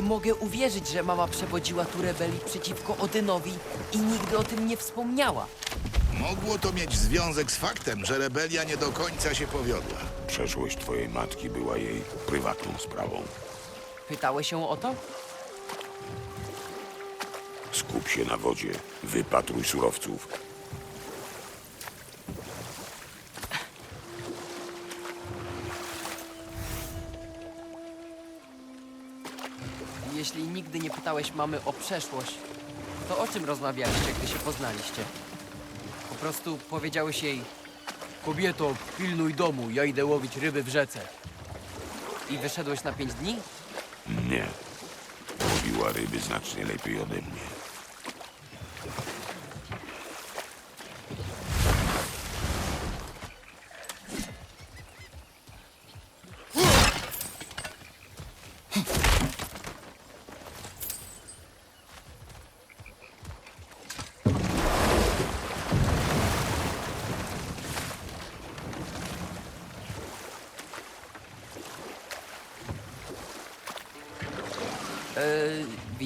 Nie mogę uwierzyć, że mama przewodziła tu rebelii przeciwko Odynowi i nigdy o tym nie wspomniała. Mogło to mieć związek z faktem, że rebelia nie do końca się powiodła. Przeszłość twojej matki była jej prywatną sprawą. Pytałeś się o to? Skup się na wodzie, wypatruj surowców. Jeśli nigdy nie pytałeś mamy o przeszłość, to o czym rozmawialiście, gdy się poznaliście? Po prostu powiedziałeś jej Kobieto, pilnuj domu, ja idę łowić ryby w rzece. I wyszedłeś na pięć dni? Nie. Łowiła ryby znacznie lepiej ode mnie.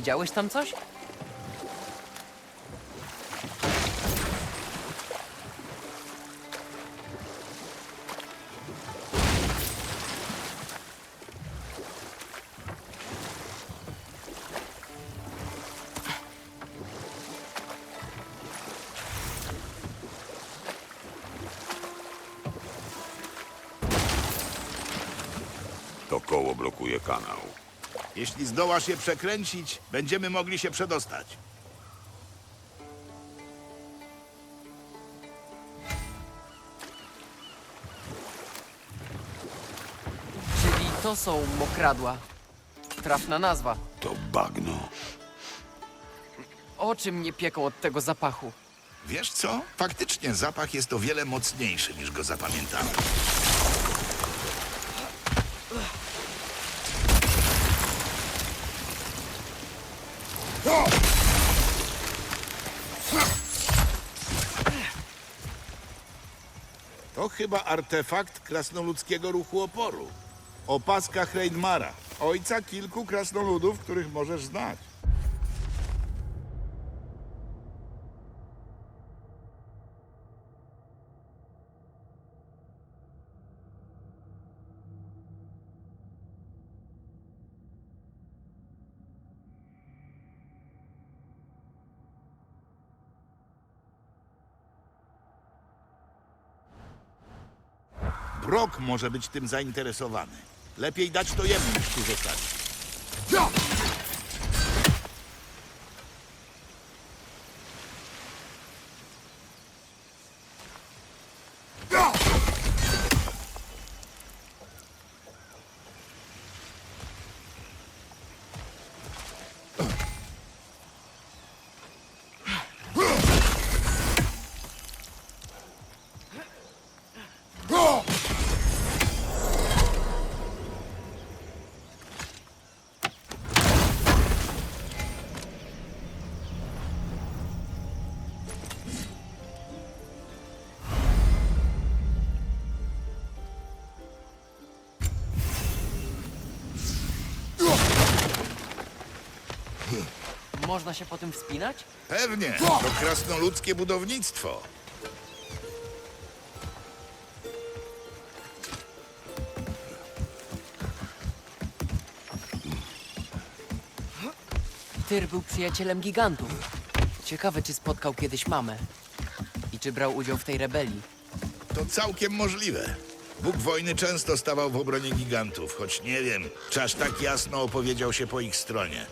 Widziałeś tam coś? To koło blokuje kanał. Jeśli zdołasz je przekręcić, będziemy mogli się przedostać. Czyli to są mokradła. Trafna nazwa. To bagno. Oczy mnie pieką od tego zapachu. Wiesz co? Faktycznie zapach jest o wiele mocniejszy niż go zapamiętałem. To chyba artefakt krasnoludzkiego ruchu oporu. Opaska Hreidmara, ojca kilku krasnoludów, których możesz znać. Brok może być tym zainteresowany. Lepiej dać to jemu niż tu. Można się po tym wspinać? Pewnie, to krasnoludzkie budownictwo. Tyr był przyjacielem gigantów. Ciekawe, czy spotkał kiedyś mamę. I czy brał udział w tej rebelii. To całkiem możliwe. Bóg wojny często stawał w obronie gigantów, choć nie wiem, czy aż tak jasno opowiedział się po ich stronie.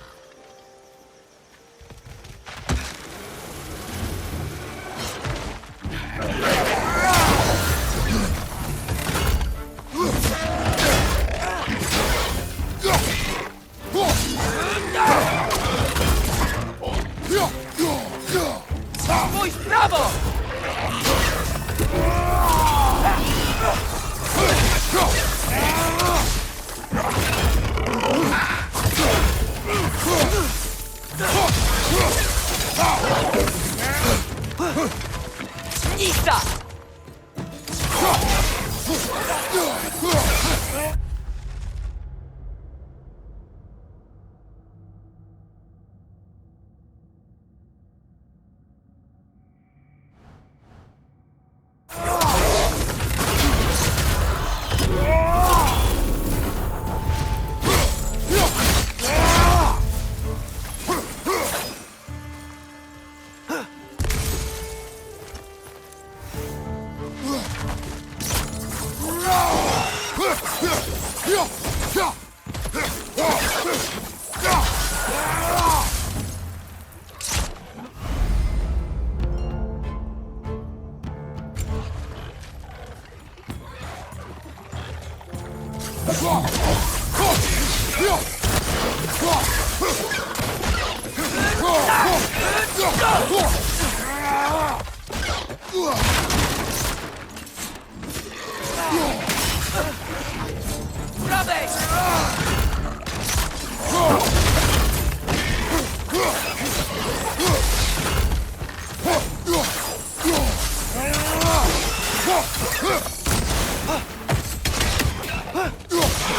Nista! Yeah!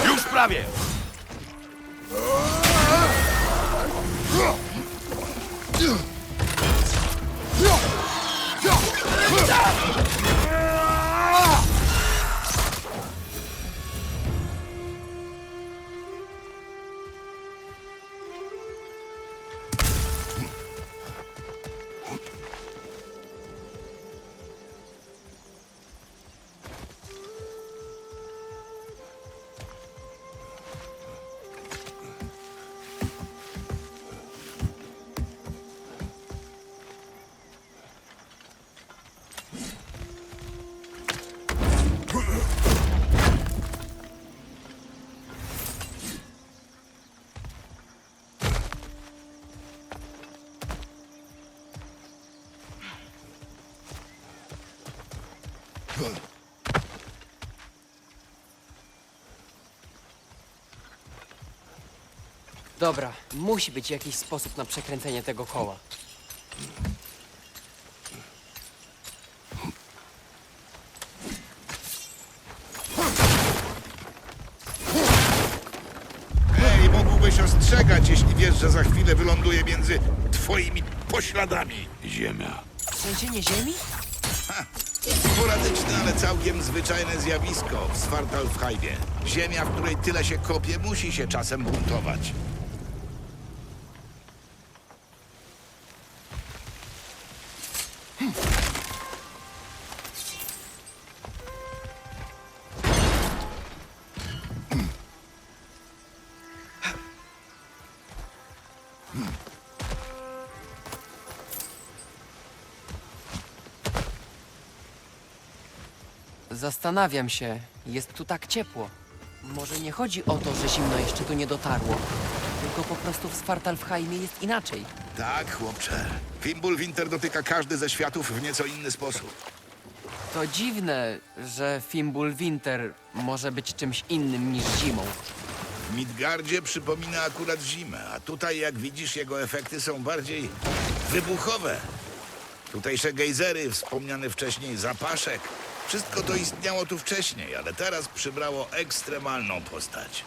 Już prawie! Dobra, musi być jakiś sposób na przekręcenie tego koła. Hej, mógłbyś ostrzegać, jeśli wiesz, że za chwilę wyląduje między twoimi pośladami. Ziemia. Trzęsienie ziemi? Sporadyczne, ale całkiem zwyczajne zjawisko w Svartalfheimie. Ziemia, w której tyle się kopie, musi się czasem buntować. Zastanawiam się, jest tu tak ciepło. Może nie chodzi o to, że zimno jeszcze tu nie dotarło, tylko po prostu w Svartalfheimie jest inaczej. Tak, chłopcze. Fimbulwinter dotyka każdy ze światów w nieco inny sposób. To dziwne, że Fimbulwinter może być czymś innym niż zimą. W Midgardzie przypomina akurat zimę, tutaj, jak widzisz, jego efekty są bardziej wybuchowe. Tutejsze gejzery, wspomniany wcześniej zapaszek, wszystko to istniało tu wcześniej, ale teraz przybrało ekstremalną postać.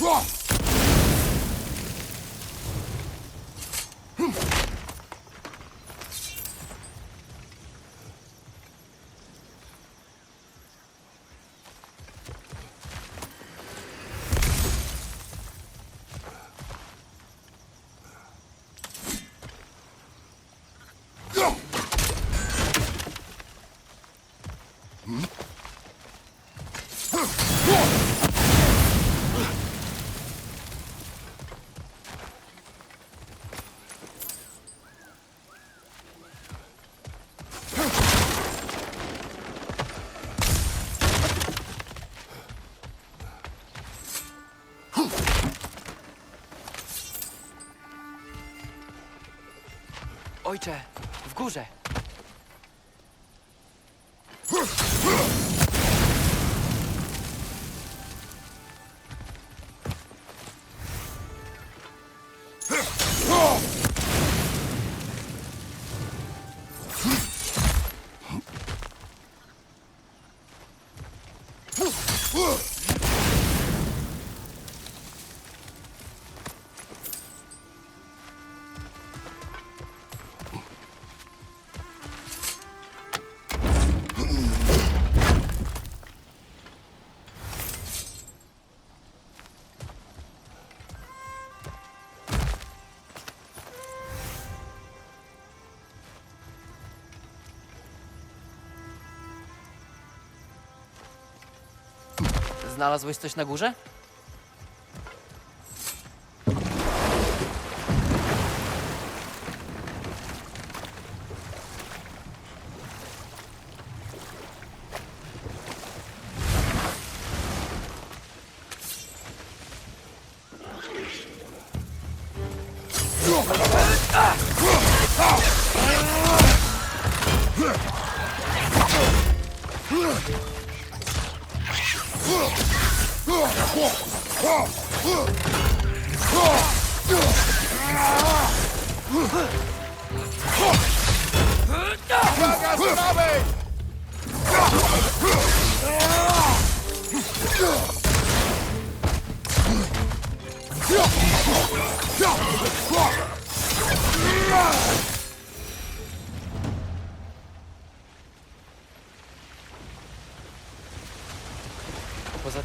Whoa! Ojcze, w górze. Znalazłeś coś na górze?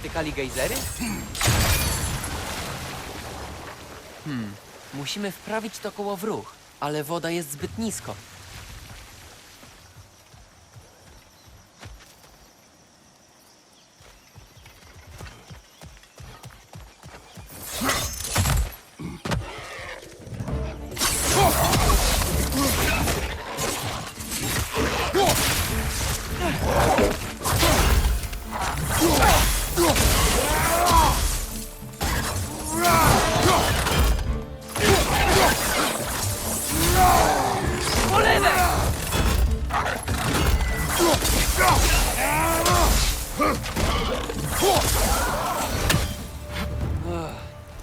Pozatykali gejzery? Hmm, musimy wprawić to koło w ruch, ale woda jest zbyt nisko.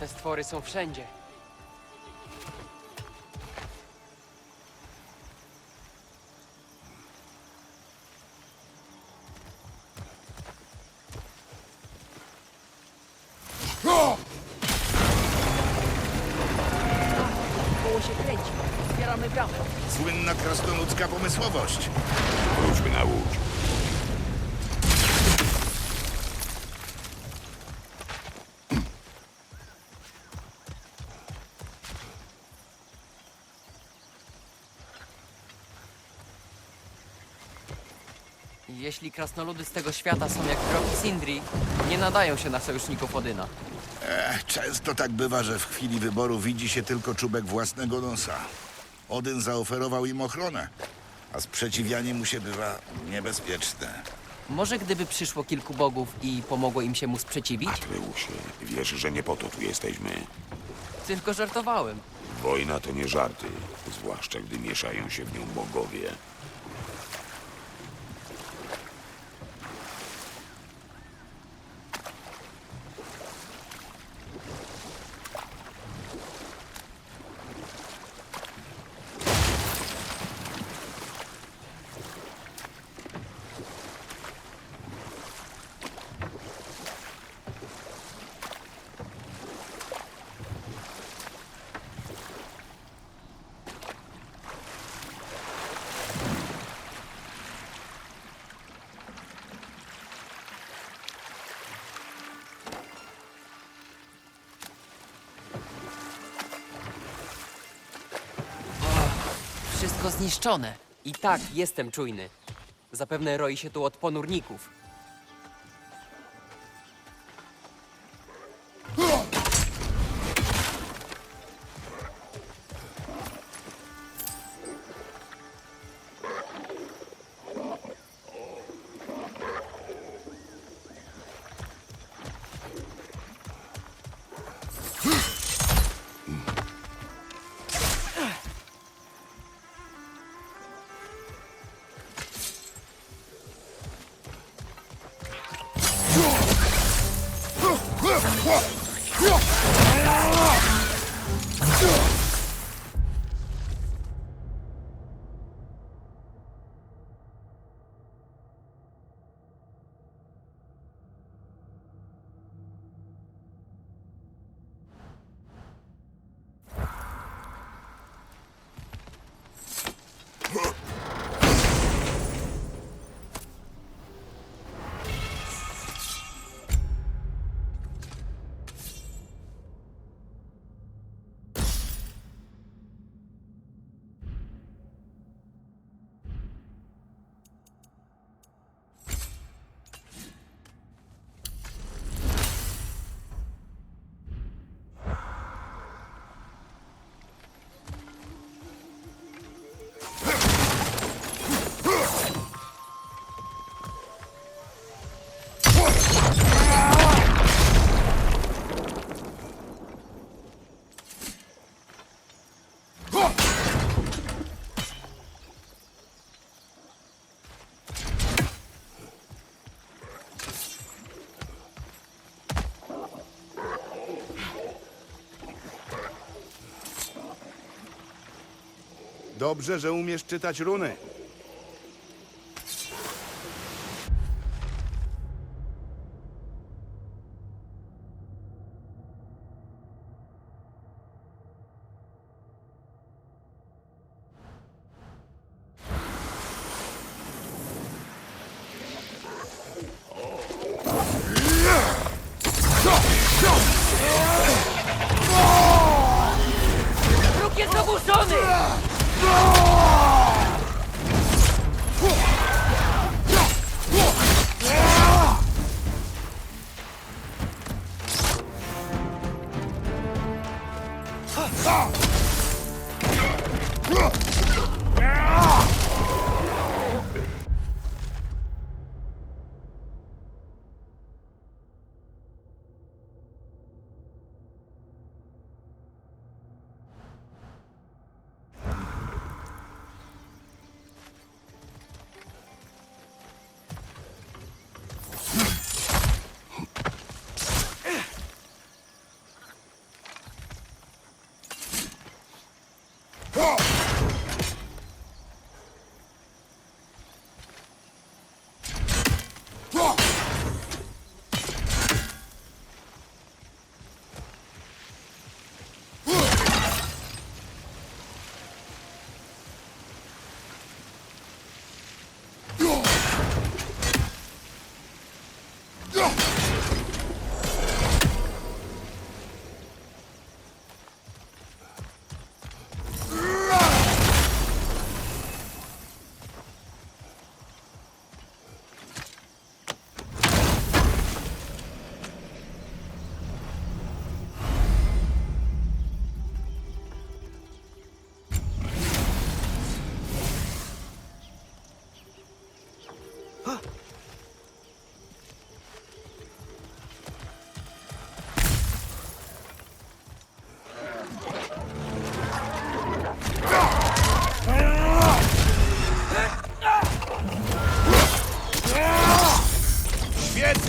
Te stwory są wszędzie. Słynna krasnoludzka pomysłowość. Wróćmy na łódź. Jeśli krasnoludy z tego świata są jak kroki Sindri, nie nadają się na sojuszników Odyna. Ech, często tak bywa, że w chwili wyboru widzi się tylko czubek własnego nosa. Odyn zaoferował im ochronę, a sprzeciwianie mu się bywa niebezpieczne. Może gdyby przyszło kilku bogów i pomogło im się mu sprzeciwić? Atreusie, wiesz, że nie po to tu jesteśmy. Tylko żartowałem. Wojna to nie żarty, zwłaszcza gdy mieszają się w nią bogowie. Wszystko zniszczone. I tak, jestem czujny. Zapewne roi się tu od ponurników. Dobrze, że umiesz czytać runy. Wróg! No! Go!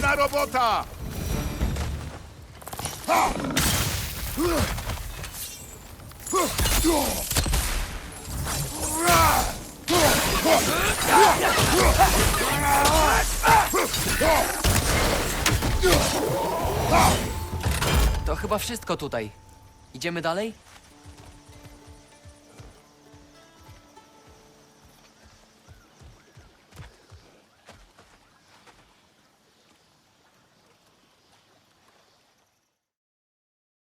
Świetna robota! To chyba wszystko tutaj. Idziemy dalej?